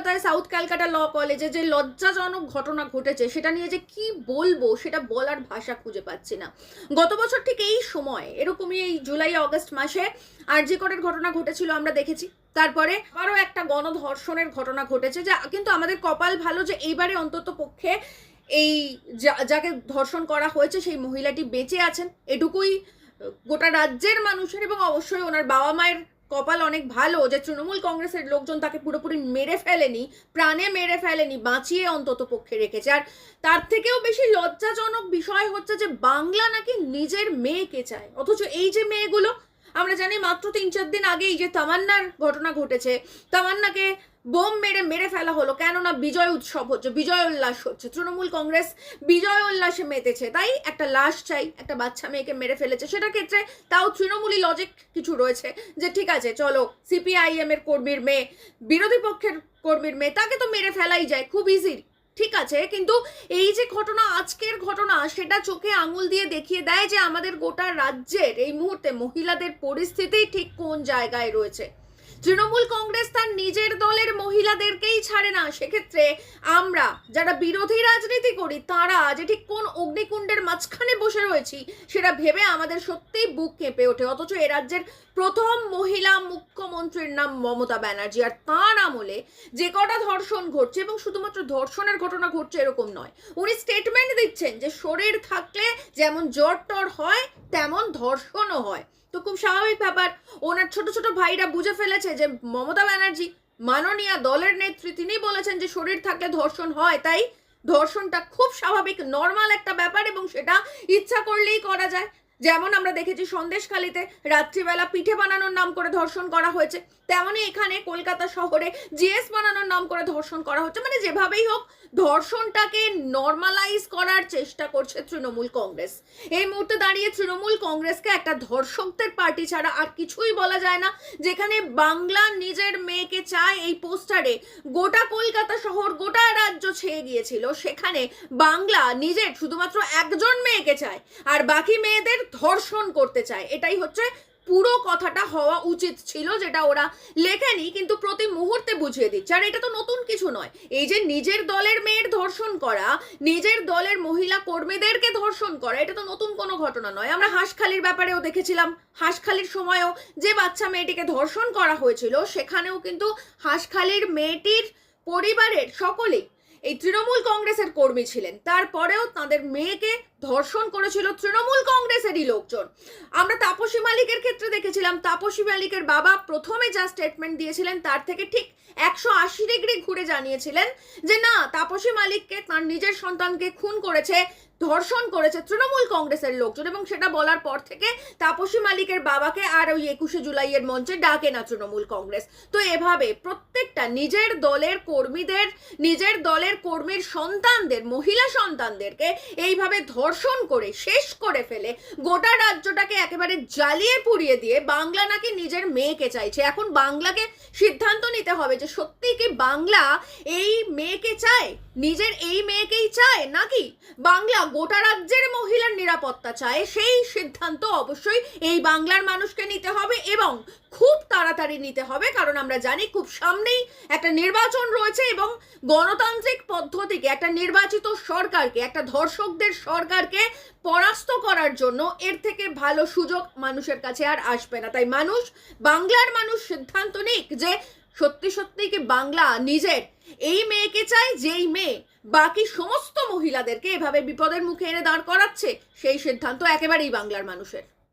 কলকাতায় সাউথ ক্যালকাটা ল কলেজে যে লজ্জাজনক ঘটনা ঘটেছে, সেটা নিয়ে যে কি বলব, সেটা বলার ভাষা খুঁজে পাচ্ছি না। গত বছর ঠিক এই সময়, এরকমই এই জুলাই, অগস্ট মাসে আরজি করের ঘটনা ঘটেছিল আমরা দেখেছি। তারপরে আরও একটা গণধর্ষণের ঘটনা ঘটেছে, যা কিন্তু আমাদের কপাল ভালো যে এইবারে অন্তত পক্ষে এই যাকে ধর্ষণ করা হয়েছে, সেই মহিলাটি বেঁচে আছেন। এটুকুই গোটা রাজ্যের মানুষের এবং অবশ্যই ওনার বাবা মায়ের কপাল অনেক ভালো যে তৃণমূল কংগ্রেসের লোকজন তাকে পুরোপুরি মেরে ফেলেনি, প্রাণে মেরে ফেলেনি, বাঁচিয়ে অন্তত পক্ষে রেখেছে। আর তার থেকেও বেশি লজ্জাজনক বিষয় হচ্ছে যে বাংলা নাকি নিজের মেয়েকে চায়। অথচ এই যে মেয়েগুলো, আমরা জানি মাত্র তিন চার দিন আগে এই যে তামান্নার ঘটনা ঘটেছে, তামান্নাকে বোম মেরে মেরে ফেলা হলো, কেননা বিজয় উৎসব হচ্ছে, বিজয় উল্লাস হচ্ছে। তৃণমূল কংগ্রেস বিজয় উল্লাসে মেতেছে, তাই একটা লাশ চাই, একটা বাচ্চা মেয়েকে মেরে ফেলেছে। সেটার ক্ষেত্রে তাও তৃণমূলই লজিক কিছু রয়েছে, যে ঠিক আছে, চলো সিপিআইএম এর কর্মীর মেয়ে, বিরোধী পক্ষের কর্মীর মেয়ে, তাকে তো মেরে ফেলাই যায়, খুব ইজি ঠিক আছে, কিন্তু এই যে ঘটনা, আজকের ঘটনা, সেটা চোখে আঙুল দিয়ে দেখিয়ে দেয় যে আমাদের গোটা রাজ্যের এই মুহূর্তে মহিলাদের পরিস্থিতি ঠিক কোন জায়গায় রয়েছে। তৃণমূল কংগ্রেস তার নিজের দলের মহিলাদেরকেই ছাড়ে না। সেক্ষেত্রে আমরা যারা বিরোধী রাজনীতি করি, তারা যে ঠিক কোন অগ্নিকুণ্ডের মাঝখানে বসে রয়েছি, সেটা ভেবে আমাদের সত্যিই বুক কেঁপে ওঠে। অথচ এ রাজ্যের প্রথম মহিলা মুখ্যমন্ত্রীর নাম মমতা ব্যানার্জি, আর তার আমলে যে কটা ধর্ষণ ঘটছে, এবং শুধুমাত্র ধর্ষণের ঘটনা ঘটছে এরকম নয়, উনি স্টেটমেন্ট দিচ্ছেন যে শরীর থাকলে যেমন জ্বর টর হয়, তেমন ধর্ষণও হয়। তো খুব স্বাভাবিক ব্যাপার। ওনার ছোট ছোট ভাইরা বুঝে ফেলেছে যে মমতা ব্যানার্জি মাননীয় দলের নেত্রী, তিনি বলেছেন যে শরীর থাকলে ধর্ষণ হয়, তাই ধর্ষণটা খুব স্বাভাবিক, নর্মাল একটা ব্যাপার এবং সেটা ইচ্ছা করলেই করা যায়। যেমন আমরা দেখেছি সন্দেশখালিতে রাত্রিবেলা পিঠে বানানোর নাম করে ধর্ষণ করা হয়েছে, তেমনই এখানে কলকাতা শহরে জিএস বানানোর নাম করে ধর্ষণ করা হচ্ছে। মানে যেভাবেই হোক, ধর্ষণটাকে নর্মালাইজ করার চেষ্টা করছে তৃণমূল কংগ্রেস। এই মুহূর্তে দাঁড়িয়ে তৃণমূল কংগ্রেসকে একটা ধর্ষকদের পার্টি ছাড়া আর কিছুই বলা যায় না, যেখানে বাংলা নিজের মেয়েকে চায় এই পোস্টারে গোটা কলকাতা শহর, গোটা রাজ্য ছেয়ে গিয়েছিল। সেখানে বাংলা নিজের শুধুমাত্র একজন মেয়েকে চায়, আর বাকি মেয়েদের ধর্ষণ করতে চায়। এটাই হচ্ছে পুরো কথাটা হওয়া উচিত ছিল যেটা ওরা লেখেনি, কিন্তু প্রতি মুহূর্তে বুঝিয়ে দিচ্ছে। আর এটা তো নতুন কিছু নয়। এই যে নিজের দলের মেয়ের ধর্ষণ করা, নিজের দলের মহিলা কর্মীদেরকে ধর্ষণ করা, এটা তো নতুন কোনো ঘটনা নয়। আমরা হাঁসখালির ব্যাপারেও দেখেছিলাম। হাঁসখালির সময়ও যে বাচ্চা মেয়েটিকে ধর্ষণ করা হয়েছিল, সেখানেও কিন্তু হাঁসখালির মেয়েটির পরিবারের সকলেই এই তৃণমূল কংগ্রেসের কর্মী ছিলেন। তারপরেও তাদের মেয়েকে ধর্ষণ করেছিল তৃণমূল কংগ্রেসেরই লোকজন। আমরা তাপসী মালিকের ক্ষেত্রে দেখেছিলাম, তাপসী মালিকের বাবা প্রথমে যা স্টেটমেন্ট দিয়েছিলেন তার থেকে ঠিক একশো আশি ডিগ্রি ঘুরে জানিয়েছিলেন যে, না, তাপসী মালিককে তার নিজের সন্তানকে খুন করেছে ধর্ষণ করেছে তৃণমূল কংগ্রেসের লোকজন এবং সেটা বলার পর থেকে তাপসী মালিকের বাবাকে আর ওই একুশে জুলাইয়ের মঞ্চে ডাকে না তৃণমূল কংগ্রেস। তো এভাবে প্রত্যেকটা নিজের দলের কর্মীদের, নিজের দলের কর্মীর সন্তানদের, মহিলা সন্তানদেরকে এইভাবে ধর্ষণ করে, শেষ করে ফেলে, গোটা রাজ্যটাকে একেবারে জ্বালিয়ে পুড়িয়ে দিয়ে বাংলা নাকি নিজের মেয়েকে চাইছে। এখন বাংলাকে সিদ্ধান্ত নিতে হবে যে সত্যি কি বাংলা এই মেয়েকে চায়? নিজের এই মেয়েকেই চায় নাকি? বাংলা গোটা রাজ্যের মহিলার নিরাপত্তা চায়, সেই সিদ্ধান্ত অবশ্যই এই বাংলার মানুষকে নিতে হবে এবং খুব তাড়াতাড়ি নিতে হবে, কারণ আমরা জানি খুব সামনেই একটা নির্বাচন রয়েছে এবং গণতান্ত্রিক পদ্ধতিকে, একটা নির্বাচিত সরকারকে, একটা ধর্ষকদের সরকারকে পরাস্ত করার জন্য এর থেকে ভালো সুযোগ মানুষের কাছে আর আসবে না। তাই মানুষ, বাংলার মানুষ সিদ্ধান্ত নিক যে সত্যি সত্যি কি বাংলা নিজের এই মেয়েকে চাই, যেই মেয়ে বাকি সমস্ত মহিলাদেরকে এভাবে বিপদের মুখে এনে দাঁড় করাচ্ছে, সেই সিদ্ধান্ত একেবারেই বাংলার মানুষের।